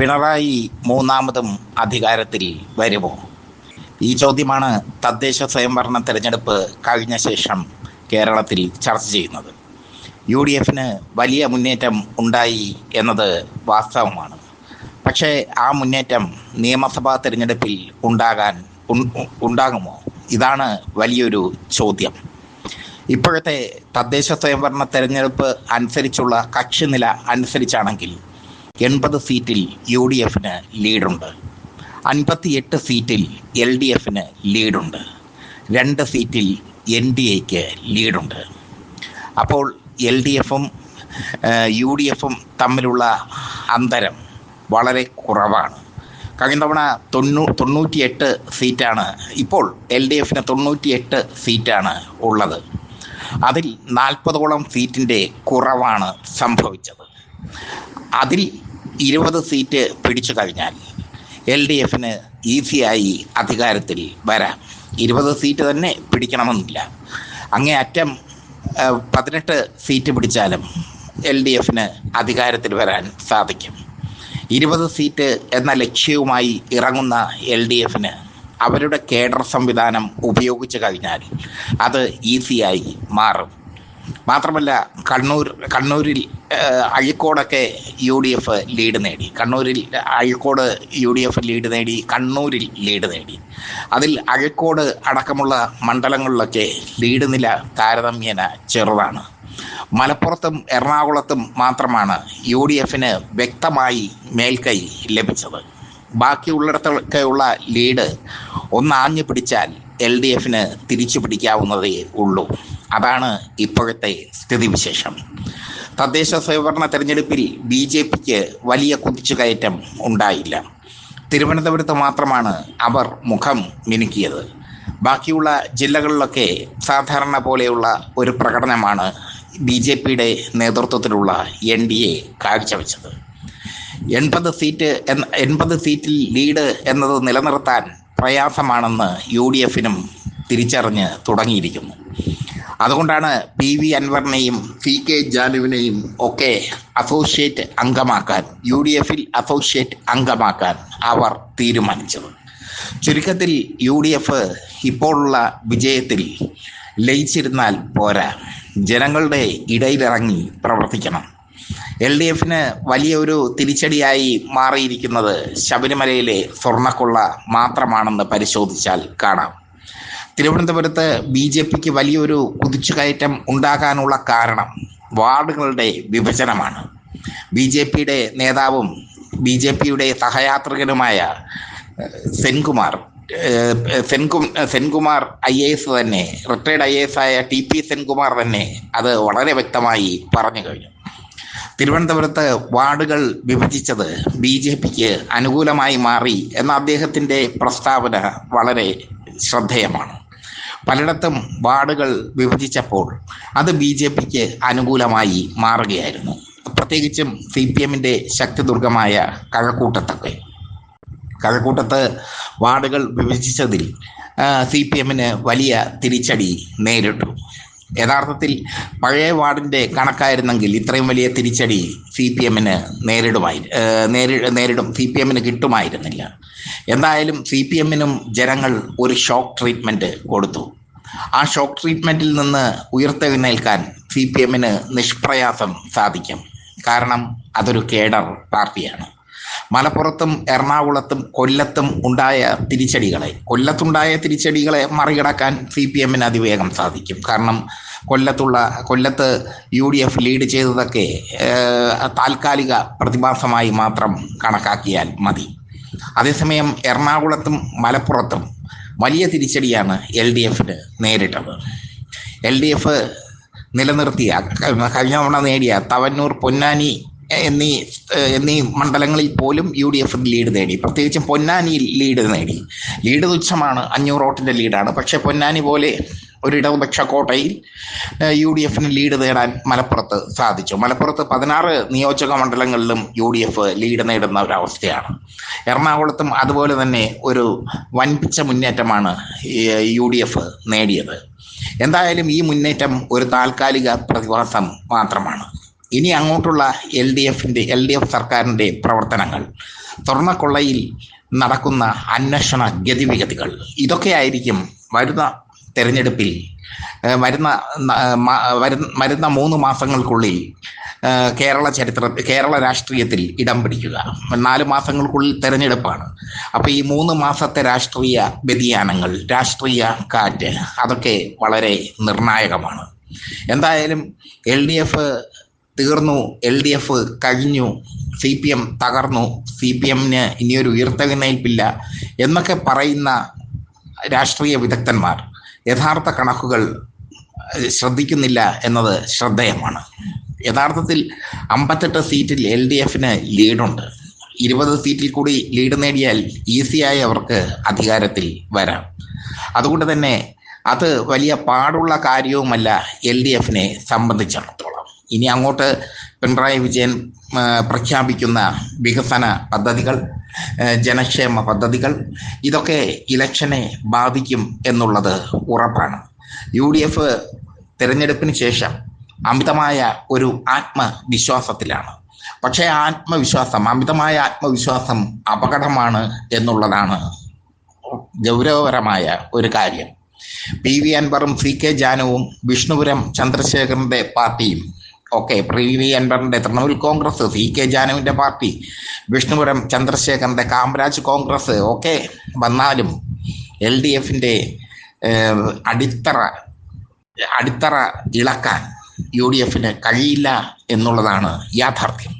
പിണറായി മൂന്നാമതും അധികാരത്തിൽ വരുമോ? ഈ ചോദ്യമാണ് തദ്ദേശ സ്വയംഭരണ തെരഞ്ഞെടുപ്പ് കഴിഞ്ഞ ശേഷം കേരളത്തിൽ ചർച്ച ചെയ്യുന്നത്. യു ഡി എഫിന് വലിയ മുന്നേറ്റം ഉണ്ടായി എന്നത് വാസ്തവമാണ്. പക്ഷേ ആ മുന്നേറ്റം നിയമസഭാ തെരഞ്ഞെടുപ്പിൽ ഉണ്ടാകാൻ ഉണ്ടാകുമോ? ഇതാണ് വലിയൊരു ചോദ്യം. ഇപ്പോഴത്തെ തദ്ദേശ സ്വയംഭരണ തെരഞ്ഞെടുപ്പ് അനുസരിച്ചുള്ള കക്ഷിനില അനുസരിച്ചാണെങ്കിൽ എൺപത് സീറ്റിൽ യു ഡി എഫിന് ലീഡുണ്ട്. അൻപത്തിയെട്ട് സീറ്റിൽ എൽ ഡി എഫിന് ലീഡുണ്ട്. രണ്ട് സീറ്റിൽ എൻ ഡി എക്ക് ലീഡുണ്ട്. അപ്പോൾ എൽ ഡി എഫും യു ഡി എഫും തമ്മിലുള്ള അന്തരം വളരെ കുറവാണ്. കഴിഞ്ഞ തവണ തൊണ്ണൂ തൊണ്ണൂറ്റിയെട്ട് സീറ്റാണ്. ഇപ്പോൾ എൽ ഡി എഫിന് തൊണ്ണൂറ്റിയെട്ട് സീറ്റാണ് ഉള്ളത്. അതിൽ നാൽപ്പതോളം സീറ്റിന്റെ കുറവാണ് സംഭവിച്ചത്. അതിൽ ഇരുപത് സീറ്റ് പിടിച്ചു കഴിഞ്ഞാൽ എൽ ഡി എഫിന് ഈസിയായി അധികാരത്തിൽ വരാം. ഇരുപത് സീറ്റ് തന്നെ പിടിക്കണമെന്നില്ല. അങ്ങേ അറ്റം പതിനെട്ട് സീറ്റ് പിടിച്ചാലും എൽ ഡി എഫിന് അധികാരത്തിൽ വരാൻ സാധിക്കും. ഇരുപത് സീറ്റ് എന്ന ലക്ഷ്യവുമായി ഇറങ്ങുന്ന എൽ ഡി എഫിന് അവരുടെ കേഡർ സംവിധാനം ഉപയോഗിച്ചു കഴിഞ്ഞാൽ അത് ഈസിയായി മാറും. മാത്രമല്ല കണ്ണൂർ കണ്ണൂരിൽ അഴിക്കോടൊക്കെ യു ഡി എഫ് ലീഡ് നേടി. കണ്ണൂരിൽ Azhikode U D F lead നേടി കണ്ണൂരിൽ ലീഡ് നേടി. അതിൽ അഴിക്കോട് അടക്കമുള്ള മണ്ഡലങ്ങളിലൊക്കെ ലീഡ് നില താരതമ്യേന ചെറുതാണ്. മലപ്പുറത്തും എറണാകുളത്തും മാത്രമാണ് യു ഡി എഫിന് വ്യക്തമായി മേൽക്കൈ ലഭിച്ചത്. ബാക്കിയുള്ളിടത്തൊക്കെയുള്ള ലീഡ് ഒന്നാഞ്ഞു പിടിച്ചാൽ എൽ ഡി എഫിന് തിരിച്ചു പിടിക്കാവുന്നതേ ഉള്ളൂ. അതാണ് ഇപ്പോഴത്തെ സ്ഥിതിവിശേഷം. തദ്ദേശ സ്വയംഭരണ തെരഞ്ഞെടുപ്പിൽ ബി ജെ പിക്ക് വലിയ കുതിച്ചുകയറ്റം ഉണ്ടായില്ല. തിരുവനന്തപുരത്ത് മാത്രമാണ് അവർ മുഖം മിനുക്കിയത്. ബാക്കിയുള്ള ജില്ലകളിലൊക്കെ സാധാരണ പോലെയുള്ള ഒരു പ്രകടനമാണ് ബി ജെ പിയുടെ നേതൃത്വത്തിലുള്ള എൻ ഡി എ കാഴ്ചവെച്ചത്. എൺപത് സീറ്റ് എൺപത് സീറ്റിൽ ലീഡ് എന്നത് നിലനിർത്താൻ പ്രയാസമാണെന്ന് യു ഡി എഫിനും തിരിച്ചറിഞ്ഞ് തുടങ്ങിയിരിക്കുന്നു. അതുകൊണ്ടാണ് പി വി അൻവറിനെയും പി കെ ജാനുവിനെയും ഒക്കെ അസോസിയേറ്റ് അംഗമാക്കാൻ യു ഡി എഫിൽ അസോസിയേറ്റ് അംഗമാക്കാൻ അവർ തീരുമാനിച്ചത്. ചുരുക്കത്തിൽ യു ഡി എഫ് ഇപ്പോഴുള്ള വിജയത്തിൽ ലയിച്ചിരുന്നാൽ പോരാ. ജനങ്ങളുടെ ഇടയിലിറങ്ങി പ്രവർത്തിക്കണം. എൽ ഡി എഫിന് വലിയൊരു തിരിച്ചടിയായി മാറിയിരിക്കുന്നത് ശബരിമലയിലെ സ്വർണക്കൊള്ള മാത്രമാണെന്ന് പരിശോധിച്ചാൽ കാണാം. തിരുവനന്തപുരത്ത് ബി ജെ പിക്ക് വലിയൊരു കുതിച്ചുകയറ്റം ഉണ്ടാകാനുള്ള കാരണം വാർഡുകളുടെ വിഭജനമാണ്. ബി ജെ പിയുടെ നേതാവും ബി ജെ പിയുടെ സഹയാത്രികനുമായ സെൻകുമാർ സെൻകു സെൻകുമാർ ഐ എ എസ് തന്നെ റിട്ടയർഡ് ഐ എ എസ് ആയ ടി പി സെൻകുമാർ തന്നെ അത് വളരെ വ്യക്തമായി പറഞ്ഞു കഴിഞ്ഞു. തിരുവനന്തപുരത്ത് വാർഡുകൾ വിഭജിച്ചത് ബി ജെ പിക്ക് അനുകൂലമായി മാറി എന്ന അദ്ദേഹത്തിന്റെ പ്രസ്താവന വളരെ ശ്രദ്ധേയമാണ്. പലയിടത്തും വാർഡുകൾ വിഭജിച്ചപ്പോൾ അത് ബി ജെ പിക്ക് അനുകൂലമായി മാറുകയായിരുന്നു. പ്രത്യേകിച്ചും സി പി എമ്മിന്റെ ശക്തിദുർഗമായ കഴക്കൂട്ടത്തൊക്കെ. കഴക്കൂട്ടത്ത് വാർഡുകൾ വിഭജിച്ചതിൽ സി പി എമ്മിന് വലിയ തിരിച്ചടി നേരിട്ടു. യഥാർത്ഥത്തിൽ പഴയ വാർഡിന്റെ കണക്കായിരുന്നെങ്കിൽ ഇത്രയും വലിയ തിരിച്ചടി സി പി എമ്മിന് നേരിടുമായി നേരി നേരിടും സി പി എമ്മിന് കിട്ടുമായിരുന്നില്ല. എന്തായാലും സി പി എമ്മിനും ജനങ്ങൾ ഒരു ഷോക്ക് ട്രീറ്റ്മെന്റ് കൊടുത്തു. ആ ഷോക്ക് ട്രീറ്റ്മെന്റിൽ നിന്ന് ഉയർത്തെഴുന്നേൽക്കാൻ സി പി എമ്മിന് നിഷ്പ്രയാസം സാധിക്കും. കാരണം അതൊരു കേഡർ പാർട്ടിയാണ്. മലപ്പുറത്തും എറണാകുളത്തും കൊല്ലത്തും ഉണ്ടായ തിരിച്ചടികളെ കൊല്ലത്തുണ്ടായ തിരിച്ചടികളെ മറികടക്കാൻ സി പി എമ്മിന് അതിവേഗം സാധിക്കും. കാരണം കൊല്ലത്തുള്ള കൊല്ലത്ത് യു ഡി എഫ് ലീഡ് ചെയ്തതൊക്കെ താൽക്കാലിക പ്രതിഭാസമായി മാത്രം കണക്കാക്കിയാൽ മതി. അതേസമയം എറണാകുളത്തും മലപ്പുറത്തും വലിയ തിരിച്ചടിയാണ് എൽ ഡി എഫിന് നേരിട്ടത്. എൽ ഡി എഫ് നിലനിർത്തിയ കഴിഞ്ഞ തവണ നേടിയ തവന്നൂർ പൊന്നാനി എന്നീ എന്നീ മണ്ഡലങ്ങളിൽ പോലും യു ഡി എഫ് ലീഡ് നേടി. പ്രത്യേകിച്ചും പൊന്നാനിയിൽ ലീഡ് നേടി. ലീഡ് തുച്ഛമാണ്. അഞ്ഞൂറ് വോട്ടിന്റെ ലീഡാണ്. പക്ഷേ പൊന്നാനി പോലെ ഒരു ഇടതുപക്ഷ കോട്ടയിൽ യു ഡി എഫിന് ലീഡ് നേടാൻ മലപ്പുറത്ത് സാധിച്ചു. മലപ്പുറത്ത് പതിനാറ് നിയോജക മണ്ഡലങ്ങളിലും യു ഡി എഫ് ലീഡ് നേടുന്ന ഒരവസ്ഥയാണ്. എറണാകുളത്തും അതുപോലെ തന്നെ ഒരു വൻപിച്ച മുന്നേറ്റമാണ് യു ഡി എഫ് നേടിയത്. എന്തായാലും ഈ മുന്നേറ്റം ഒരു താൽക്കാലിക പ്രതിഭാസം മാത്രമാണ്. ഇനി അങ്ങോട്ടുള്ള എൽ ഡി എഫിന്റെ എൽ ഡി എഫ് സർക്കാരിന്റെ പ്രവർത്തനങ്ങൾ സ്വർണക്കൊള്ളയിൽ നടക്കുന്ന അന്വേഷണ ഗതിവിഗതികൾ ഇതൊക്കെയായിരിക്കും വരുന്ന തെരഞ്ഞെടുപ്പിൽ വരുന്ന വരുന്ന- മൂന്ന് മാസങ്ങൾക്കുള്ളിൽ കേരള ചരിത്ര കേരള രാഷ്ട്രീയത്തിൽ ഇടം പിടിക്കുക. നാല് മാസങ്ങൾക്കുള്ളിൽ തെരഞ്ഞെടുപ്പാണ്. അപ്പോൾ ഈ മൂന്ന് മാസത്തെ രാഷ്ട്രീയ വ്യതിയാനങ്ങൾ രാഷ്ട്രീയ കാറ്റ് അതൊക്കെ വളരെ നിർണായകമാണ്. എന്തായാലും എൽ ഡി എഫ് തീർന്നു. എൽ ഡി എഫ് കഴിഞ്ഞു. സി പി എം തകർന്നു. സി പി എമ്മിന് ഇനിയൊരു ഉയർത്തെഴുന്നേൽപ്പില്ല എന്നൊക്കെ പറയുന്ന രാഷ്ട്രീയ വിദഗ്ധന്മാർ യഥാർത്ഥ കണക്കുകൾ ശ്രദ്ധിക്കുന്നില്ല എന്നത് ശ്രദ്ധേയമാണ്. യഥാർത്ഥത്തിൽ അമ്പത്തെട്ട് സീറ്റിൽ എൽ ഡി എഫിന് ലീഡുണ്ട്. ഇരുപത് സീറ്റിൽ കൂടി ലീഡ് നേടിയാൽ ഈസിയായി അവർക്ക് അധികാരത്തിൽ വരാം. അതുകൊണ്ട് തന്നെ അത് വലിയ പാടുള്ള കാര്യവുമല്ല എൽ ഡി എഫിനെ സംബന്ധിച്ചിടത്തോളം. ഇനി അങ്ങോട്ട് പിണറായി വിജയൻ പ്രഖ്യാപിക്കുന്ന വികസന പദ്ധതികൾ ജനക്ഷേമ പദ്ധതികൾ ഇതൊക്കെ ഇലക്ഷനെ ബാധിക്കും എന്നുള്ളത് ഉറപ്പാണ്. യു ഡി എഫ് തിരഞ്ഞെടുപ്പിന് ശേഷം അമിതമായ ഒരു ആത്മവിശ്വാസത്തിലാണ്. പക്ഷേ ആത്മവിശ്വാസം അമിതമായ ആത്മവിശ്വാസം അപകടമാണ് എന്നുള്ളതാണ് ഗൗരവപരമായ ഒരു കാര്യം. പി വി അൻവറും സി കെ ജാനുവും വിഷ്ണുപുരം ചന്ദ്രശേഖരന്റെ പാർട്ടിയും ഒക്കെ പ്രീതി അൻവറിന്റെ തൃണമൂൽ കോൺഗ്രസ് സി കെ ജാനുവിന്റെ പാർട്ടി വിഷ്ണുപുരം ചന്ദ്രശേഖരന്റെ കാമരാജ് കോൺഗ്രസ് ഒക്കെ വന്നാലും എൽ ഡി എഫിന്റെ അടിത്തറ അടിത്തറ ഇളക്കാൻ യു ഡി എഫിന് കഴിയില്ല എന്നുള്ളതാണ് യാഥാർത്ഥ്യം.